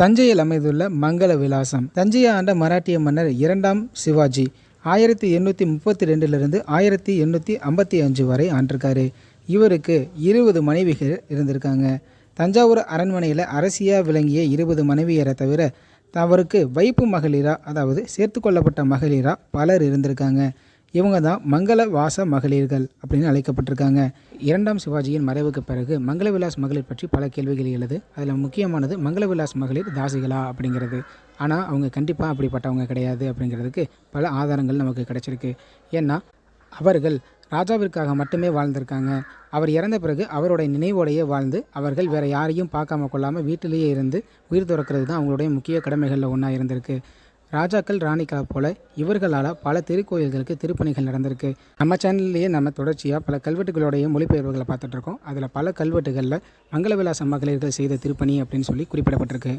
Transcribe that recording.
தஞ்சையில் அமைந்துள்ள மங்கள விலாசம். தஞ்சையை ஆண்ட மராட்டிய மன்னர் இரண்டாம் சிவாஜி ஆயிரத்தி எண்ணூற்றி முப்பத்தி ரெண்டுலேருந்து ஆயிரத்தி எண்ணூற்றி ஐம்பத்தி அஞ்சு வரை ஆண்டிருக்காரு. இவருக்கு இருபது மனைவிகள் இருந்திருக்காங்க. தஞ்சாவூர் அரண்மனையில் அரசியாக விளங்கிய இருபது மனைவியரை தவிர அவருக்கு வைப்பு மகளிரா அதாவது சேர்த்து கொள்ளப்பட்ட மகளிரா பலர் இருந்திருக்காங்க. இவங்க தான் மங்கள வாச மகளிர்கள் அப்படின்னு அழைக்கப்பட்டிருக்காங்க. இரண்டாம் சிவாஜியின் மறைவுக்கு பிறகு மங்களவிலாஸ் மகளிர் பற்றி பல கேள்விகள் எழுது. அதில் முக்கியமானது மங்களவிலாஸ் மகளிர் தாசிகளா அப்படிங்கிறது. ஆனால் அவங்க கண்டிப்பாக அப்படிப்பட்டவங்க கிடையாது அப்படிங்கிறதுக்கு பல ஆதாரங்கள் நமக்கு கிடைச்சிருக்கு. ஏன்னா அவர்கள் ராஜாவிற்காக மட்டுமே வாழ்ந்திருக்காங்க. அவர் இறந்த பிறகு அவருடைய நினைவோடையே வாழ்ந்து அவர்கள் வேறு யாரையும் பார்க்காம கொள்ளாமல் வீட்டிலேயே இருந்து உயிர் துறக்கிறது தான் அவங்களுடைய முக்கிய கடமைகளில் ஒன்றா இருந்திருக்கு. ராஜாக்கள் ராணிகளை போல இவர்களால் பல திருக்கோயில்களுக்கு திருப்பணிகள் நடந்திருக்கு. நம்ம சேனல்லையே நம்ம தொடர்ச்சியாக பல கல்வெட்டுகளுடைய மொழிபெயர்வுகளை பார்த்துட்ருக்கோம் அதில் பல கல்வெட்டுகளில் மங்களவிலாச மகளிர்கள் செய்த திருப்பணி அப்படின்னு சொல்லி குறிப்பிடப்பட்டிருக்கு.